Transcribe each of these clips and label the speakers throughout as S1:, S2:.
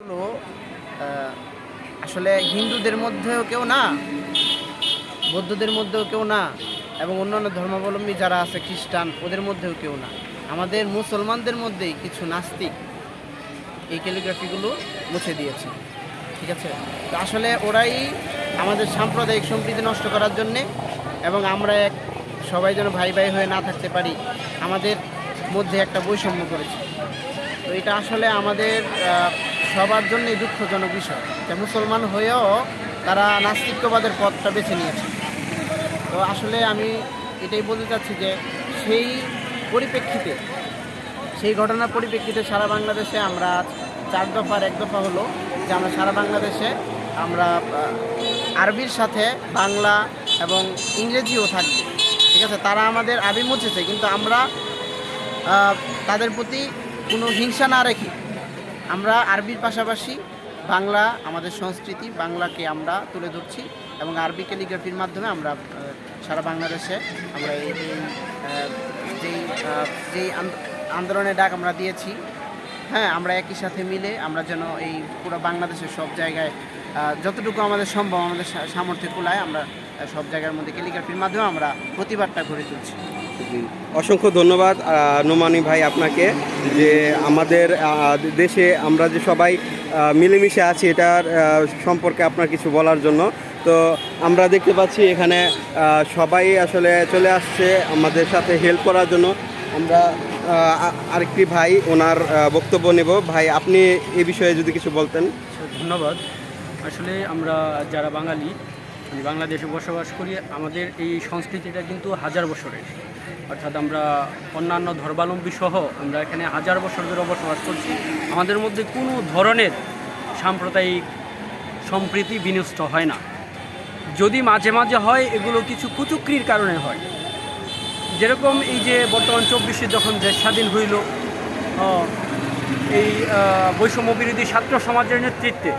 S1: হলো আসলে হিন্দুদের মধ্যেও কেউ না, বৌদ্ধদের মধ্যেও কেউ না, এবং অন্যান্য ধর্মাবলম্বী যারা আছে, খ্রিস্টান, ওদের মধ্যেও কেউ না। আমাদের মুসলমানদের মধ্যেই কিছু নাস্তিক এই ক্যালিগ্রাফিগুলো মুছে দিয়েছে। ঠিক আছে? তো আসলে ওরাই আমাদের সাম্প্রদায়িক সম্প্রীতি নষ্ট করার জন্যে, এবং আমরা এক সবাই যেন ভাই ভাই হয়ে না থাকতে পারি, আমাদের মধ্যে একটা বৈষম্য করেছে। তো এটা আসলে আমাদের সবার জন্যই দুঃখজনক বিষয় যে মুসলমান হয়েও তারা নাস্তিক্যবাদের পথটা বেছে নিয়েছে। তো আসলে আমি এটাই বলতে চাচ্ছি যে সেই পরিপ্রেক্ষিতে, সেই ঘটনার পরিপ্রেক্ষিতে সারা বাংলাদেশে আমরা চার দফার এক দফা হলো যে আমরা সারা বাংলাদেশে আমরা আরবির সাথে বাংলা এবং ইংরেজিও থাকবে ঠিক আছে? তারা আমাদের আরবি মুছেছে, কিন্তু আমরা তাদের প্রতি কোনো হিংসা না রেখে আমরা আরবির পাশাপাশি বাংলা, আমাদের সংস্কৃতি, বাংলাকে আমরা তুলে ধরছি এবং আরবি ক্যালিগ্রাফির মাধ্যমে আমরা সারা বাংলাদেশে আমরা এই যেই যেই আন্দ- আন্দোলনের ডাক আমরা দিয়েছি হ্যাঁ আমরা একই সাথে মিলে আমরা যেন এই পুরো বাংলাদেশের সব জায়গায় যতটুকু আমাদের সম্ভব আমাদের সামর্থ্য কুলায় আমরা সব জায়গার মধ্যে ক্যালিগ্রাফির মাধ্যমে আমরা প্রতিবাদটা গড়ে তুলছি।
S2: অসংখ্য ধন্যবাদ নোমানি ভাই আপনাকে যে আমাদের দেশে আমরা যে সবাই মিলেমিশে আছি এটার সম্পর্কে আপনার কিছু বলার জন্য। তো আমরা দেখতে পাচ্ছি এখানে সবাই আসলে চলে আসছে আমাদের সাথে হেল্প করার জন্য। আমরা আরেকটি ভাই ওনার বক্তব্য নেব। ভাই আপনি এ বিষয়ে যদি কিছু বলতেন।
S3: আচ্ছা, ধন্যবাদ। আসলে আমরা যারা বাঙালি বাংলাদেশে বসবাস করি, আমাদের এই সংস্কৃতিটা কিন্তু হাজার বছরের। অর্থাৎ আমরা অন্যান্য ধর্মাবলম্বী সহ আমরা এখানে হাজার বছর ধরে বসবাস করছি। আমাদের মধ্যে কোনো ধরনের সাম্প্রদায়িক সম্প্রীতি বিনষ্ট হয় না। যদি মাঝে মাঝে হয়, এগুলো কিছু কুচুক্রির কারণে হয়। যেরকম এই যে বর্তমান চব্বিশে যখন দেশ স্বাধীন হইল এই বৈষম্য বিরোধী ছাত্র সমাজের নেতৃত্বে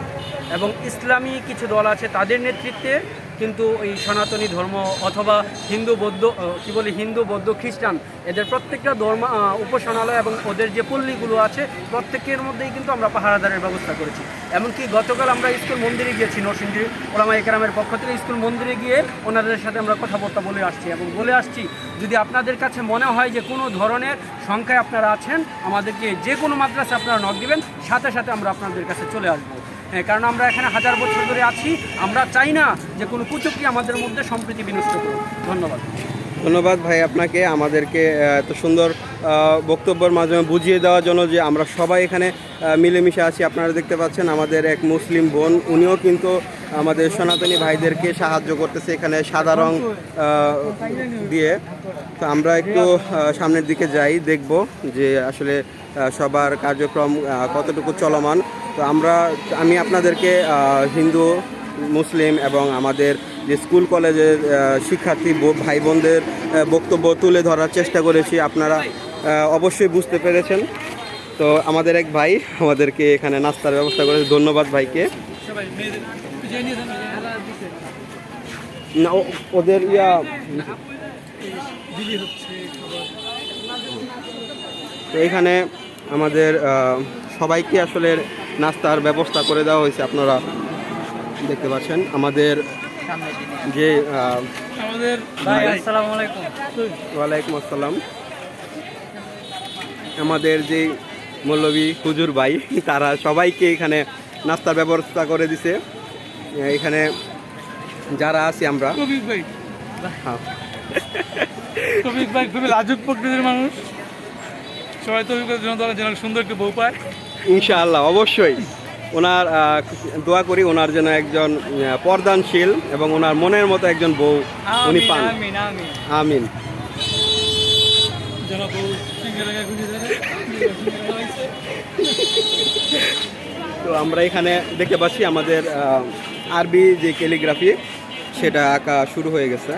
S3: এবং ইসলামী কিছু দল আছে তাদের নেতৃত্বে কিন্তু এই সনাতনী ধর্ম অথবা হিন্দু বৌদ্ধ কী বলি হিন্দু, বৌদ্ধ, খ্রিস্টান, এদের প্রত্যেকটা ধর্ম উপাসনালয় এবং ওদের যে পল্লীগুলো আছে প্রত্যেকের মধ্যেই কিন্তু আমরা পাহারাদারের ব্যবস্থা করেছি। এমনকি গতকাল আমরা স্কুল মন্দিরে গিয়েছি নরসিংদী ওলামা একরামের পক্ষ থেকে স্কুল মন্দিরে গিয়ে ওনাদের সাথে আমরা কথাবার্তা বলে আসছি এবং বলে আসছি, যদি আপনাদের কাছে মনে হয় যে কোনো ধরনের সংখ্যায় আপনারা আছেন, আমাদেরকে যে কোনো মাদ্রাসা আপনারা নক দেবেন, সাথে সাথে আমরা আপনাদের কাছে চলে আসব। হ্যাঁ কারণ আমরা এখানে হাজার বছর ধরে আছি। আমরা চাই না যে কোনো কুচুকি আমাদের মধ্যে সম্প্রীতি বিনষ্ট করুন ধন্যবাদ।
S2: ধন্যবাদ ভাই আপনাকে আমাদেরকে এত সুন্দর বক্তব্যের মাধ্যমে বুঝিয়ে দেওয়ার জন্য যে আমরা সবাই এখানে মিলেমিশে আছি। আপনারা দেখতে পাচ্ছেন আমাদের এক মুসলিম বোন উনিও কিন্তু আমাদের সনাতনী ভাইদেরকে সাহায্য করতেছে এখানে সাদা রং দিয়ে। তো আমরা একটু সামনের দিকে যাই দেখব যে আসলে সবার কার্যক্রম কতটুকু চলমান। তো আমরা, আমি আপনাদেরকে হিন্দু, মুসলিম এবং আমাদের যে স্কুল, কলেজের শিক্ষার্থী ভাই বোনদের বক্তব্য তুলে ধরার চেষ্টা করেছি। আপনারা অবশ্যই বুঝতে পেরেছেন। তো আমাদের এক ভাই আমাদেরকে এখানে নাস্তার ব্যবস্থা করেছে। ধন্যবাদ ভাইকে। না ওদের ইয়া, তো এখানে আমাদের সবাইকে আসলে নাস্তার ব্যবস্থা করে দেওয়া হয়েছে আপনারা দেখতে পাচ্ছেন। আমাদের যে আহ,
S3: ভাই আসসালামু আলাইকুম।
S2: ওয়ালাইকুম আসসালাম। আমাদের যে মৌলবী হুজুর ভাই তারা সবাইকে এখানে নাস্তার ব্যবস্থা করে দিছে। এখানে যারা আছি আমরা। হ্যাঁ,
S4: কবিক ভাই খুবই লাজুক প্রকৃতির মানুষ। সবাই তো অভিজ্ঞতার জন্য তারা যেন সুন্দর একটি বউ পায়।
S2: ইনশাআল্লাহ অবশ্যই। ওনার দোয়া করি ওনার যেন একজন পর্দানশীল এবং ওনার মনের মতো একজন বউ উনি পান।
S4: আমিন
S2: তো আমরা এখানে দেখতে পাচ্ছি আমাদের আরবি যে ক্যালিগ্রাফি সেটা আঁকা শুরু হয়ে গেছে।